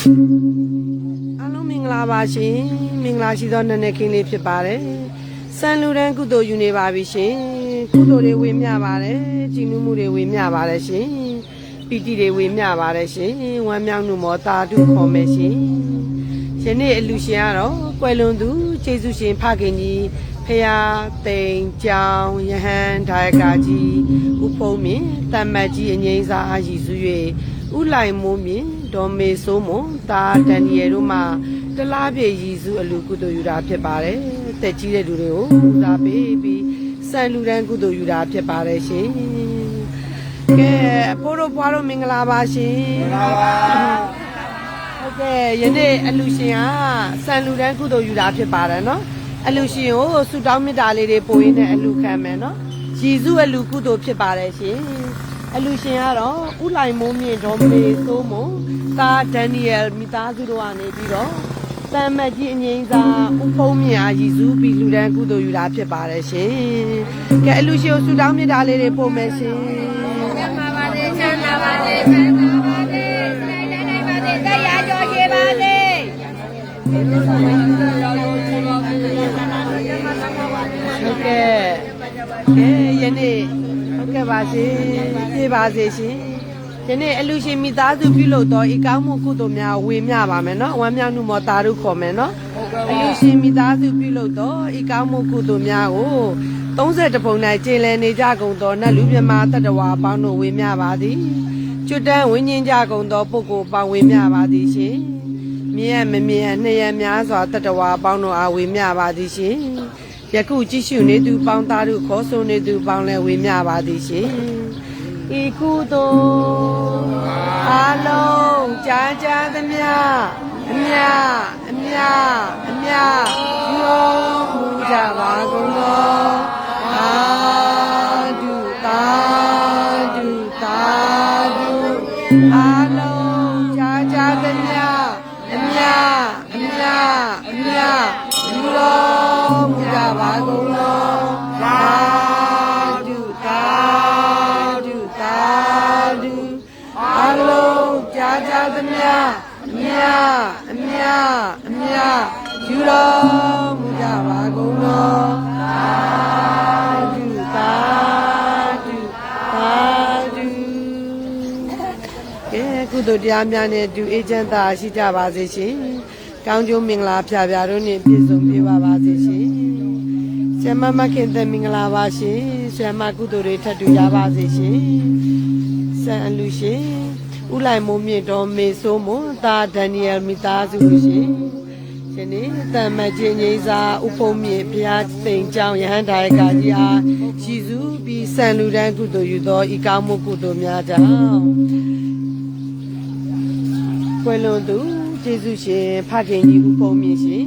အားလုံးမင်္ဂလာပါရှင်မင်္ဂလာရှိသောနည်းနည်းခင်းလေးဖြစ်ပါတယ်စံလူတန်းကုသိုလ်ယူနေပါပြီရှင်ကုသိုလ်တွေဝေမျှပါတယ်ကြည်နူးမှုတွေဝေမျှပါတယ်ရှင်ပီတိတွေဝေမျှပါတယ်ရှင်ဝမ်းမြောက်မှုမောတာတုခေါ်မယ်ရှင်ယနေ့အလူရှင်ကတော့ကွယ်လွန်သူကျေးဇူးရှင်ဖခင်ကြီးဖရာတိန်ကြောင်ယဟန်ဒါယကာကြီးဥဖုံးမြင့်တမ္မတ်ကြီးအငိမ့်စာအာရှိစု၍ ဥလိုက်မိုးမြင့်ဒေါ်မေစိုးမွန်တာဒန်နီယယ်တို့မှတလားပြေရည်စုအလူကုသိုလ်ယူတာဖြစ်ပါတယ်တက်ကြီးတဲ့လူတွေကိုဦးစားပေးပြီးစံလူတန်းကုသိုလ်ယူတာဖြစ်ပါတယ်ရှင်ကဲအဖိုးတို့ဘွားတို့မင်္ဂလာပါရှင်မင်္ဂလာပါဟုတ်ကဲ့ယနေ့အလူရှင်ကစံလူတန်းကုသိုလ်ယူတာဖြစ်ပါတယ်နော်အလူရှင်ကိုဆုတောင်းမေတ္တာလေးတွေပို့ရင်းနဲ့အလူခံမယ်နော်ရည်စုအလူကုသိုလ်ဖြစ်ပါတယ်ရှင် အလူရှင်ကတော့ဥလိုက်မိုးမြင့်ဒေါ်မေစိုးမွန်တာဒန်နီယယ်မိသားစုတို့ကနေပြီးတော့တမ်မတ်ကြီးအငိမ့်စာဥဖုံးမြင့်အားရည်စုပြီးလူတန်းကုသိုလ်ယူတာဖြစ်ပါတယ်ရှင်ကဲအလူရှင်ကိုဆုတောင်းမေတ္တာလေးတွေပို့မယ်ရှင်ကျမ်းပါပါစေချမ်းသာပါစေချမ်းသာပါစေနိုင်နိုင်နိုင်ပါစေတရားကြောရှိပါစေဟုတ်ကဲ့ကဲယနေ့ဟုတ်ကဲ့ ပါရှင်ပြေပါစေရှင်ယနေ့အလူရှင်မိသားစုပြုလုပ်တော့ဤကောင်းမှုကုသိုလ်များဝေမျှပါမယ်နော်ဝမ်းမြောက်မှုမောတာရုခေါ်မယ်နော်အလူရှင်မိသားစုပြုလုပ်တော့ဤကောင်းမှုကုသိုလ်များကို30ပုံ၌ကျေလည်နေကြကုန်သောနတ်လူမြမတတ္တဝါအပေါင်းတို့ဝေမျှပါသည်ကျွတ်တန်းဝိညာဉ်ကြကုန်သောပုဂ္ဂိုလ်ပေါင်းဝေမျှပါသည်ရှင်မြင်ရမမြင်ရနှစ်ရများစွာတတ္တဝါအပေါင်းတို့အားဝေမျှပါသည်ရှင် ယခုကြည့်ရှုနေသူပေါင်းသားတို့ခေါ်ဆိုနေသူပေါင်းလဲဝေမျှပါသည်ရှင်ဤကုသိုလ်အလုံးကြာကြာသမျှအမြအမြအမြယောမူကြပါကုန်သောသာဓုသာဓုသာဓုအ အမြအမြယူတော်မူကြပါကုန်သောသာဓုသာဓုသာဓုကဲကုသိုလ်တရားများနဲ့တူအေဂျင့်သာရှိကြပါစေရှင်။ကောင်းကျိုးမင်္ဂလာဖျားဖျားတို့နဲ့ပြည့်စုံပြပါပါစေရှင်။ဆရာမမခင်သက်မင်္ဂလာပါရှင်။ဆရာမကုသိုလ်တွေထပ်တူရပါစေရှင်။ဆန်အလူရှင်။ ဦးလိုက်မိုးမြင့်တော်မေဆိုးမွန်တာဒန်နီယယ်မိသားစုရှင်။ရှင်နေတမ္မချင်းကြီးစာဥဖုံးမြင့်ဘုရားသိမ်ကျောင်းယဟန်ဒါယကကြီးအားရှိစုပြီးဆန်လူတန်းကုသိုလ်ယူသောဤကောင်းမှုကုသိုလ်များကြောင့်ကွယ်လွန်သူကျေးဇူးရှင်ဖခင်ကြီးဦးဖုံးမြင့်ရှင်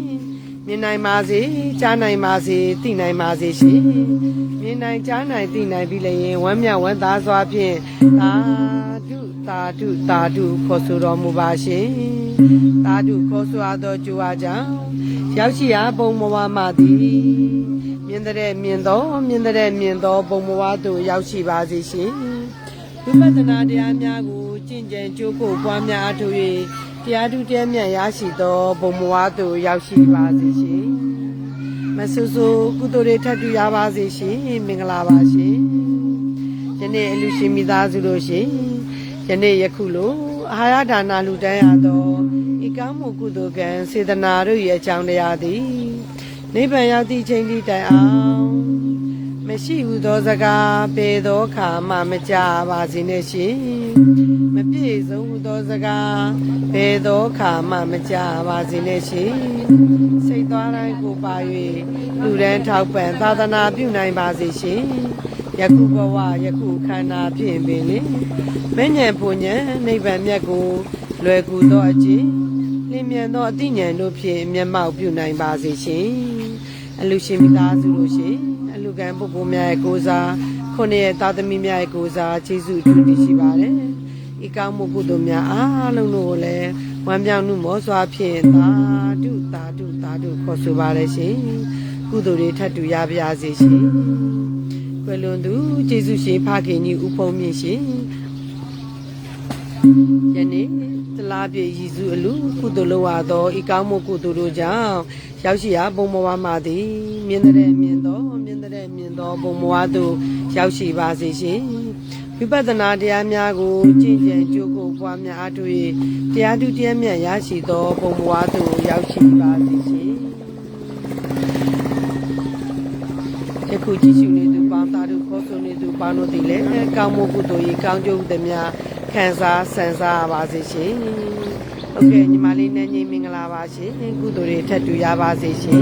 မြင်နိုင်ပါစေကြားနိုင်ပါစေသိနိုင်ပါစေရှင်မြင်နိုင်ကြားနိုင်သိနိုင်ပြီလျင်ဝမ်းမြောက်ဝမ်းသာစွာဖြင့်သာဓု သာဓုသာဓုခေါ်ဆိုတော်မူပါရှင်သာဓုခေါ်ဆိုအပ်သောကြွားကြောင့်ရောက်ရှိရာဘုံဘဝမှသည်မြင်တဲ့မြင်သောမြင်တဲ့မြင်သောဘုံဘဝသို့ရောက်ရှိပါစေရှင်ဝိပဿနာတရားများကိုကျင့်ကြံကြိုးကိုပွားများအထောက်၍တရားထုတရားမြတ်ရရှိသောဘုံဘဝသို့ရောက်ရှိပါစေရှင်။မဆူဆူကုသိုလ်တွေထပ်တူရပါစေရှင်။မင်္ဂလာပါရှင်။ယနေ့အလူရှင်မိသားစုတို့ရှင်။ ယနေ့ယခုလိုအာဟာရဒါနာလူတန်းရသောဤကောင်းမှုကုသိုလ်ကံစေတနာတို့ရဲ့အကြောင်းတရားသည်နိဗ္ဗာန်ရောက်သည့်ချိန်ထိတိုင်အောင်မရှိဟုသောစကားပေသောခါမှမကြပါစေနဲ့ရှင်မပြည့်စုံဟုသောစကားပေသောခါမှမကြပါစေနဲ့ရှင်စိတ်သွားတိုင်းကိုပါ၍လူရန်ထောက်ပံ့သာသနာပြုနိုင်ပါစေရှင် ယခုဘဝယခုခန္ဓာဖြင့်ပင်လေမဉ္ဇဉ်ပူဉ္ဇဉ်နိဗ္ဗာန်မြတ်ကိုလွယ်ကူသောအခြင်းလင်းမြန်သောအသိဉာဏ်တို့ဖြင့်မျက်မှောက်ပြုနိုင်ပါစေရှင်အလူရှင်မိသားစုတို့ရှင်အလူကံပုဂ္ဂိုလ်များရဲ့ကိုးစားခုနှစ်ရဲ့သားသမီးများရဲ့ကိုးစားကျေးဇူးအထူးတင်ရှိပါတယ်။ဤကောင်းမှုကုသိုလ်များအားလုံးတို့ကိုလည်းဝမ်းမြောက်မှုမောစွာဖြင့်သာဓုသာဓုသာဓုခေါ်ဆိုပါရရှင်။ကုသိုလ်တွေထပ်တူရပါစေရှင်။ ကွယ်လွန်သူကျေးဇူးရှင်ဖခင်ကြီးဦးဖုံးမြင့်ရှင်။ယနေ့တလားပြေရည်စုအလူကုသိုလ်လောရသောဤကောင်းမှုကုသိုလ်တို့ကြောင့်ရောက်ရှိရာဘုံဘဝမှာသည်မြင်တဲ့မြင်သောမြင်တဲ့မြင်သောဘုံဘဝသို့ရောက်ရှိပါစေရှင်ဝိပဿနာတရားများကိုကျင့်ကြံကြိုးကိုပွားများအားထုတ်၍တရားသူတရားမြတ်ရရှိသောဘုံဘဝသို့ရောက်ရှိပါစေရှင် ယခုကြည့်ရှုနေသူပေါင်းသားတို့ခေါ်ဆိုနေသူပေါင်းတို့သည်လည်းကောင်းမှုကုသိုလ်၏ကောင်းကျိုးသမျှခံစားဆန်စားပါစေရှင်ဟုတ်ကဲ့ညီမလေးနဲ့ညီမင်္ဂလာပါရှင်ကုသိုလ်တွေထပ်တူရပါစေရှင်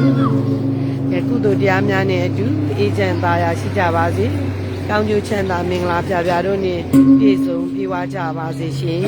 ကဲကုသိုလ်တရားများနဲ့အတူအေးချမ်းသာယာရှိကြပါစေကောင်းကျိုးချမ်းသာမင်္ဂလာပြပြတို့နှင့်ပြည့်စုံပြည့်ဝကြပါစေရှင်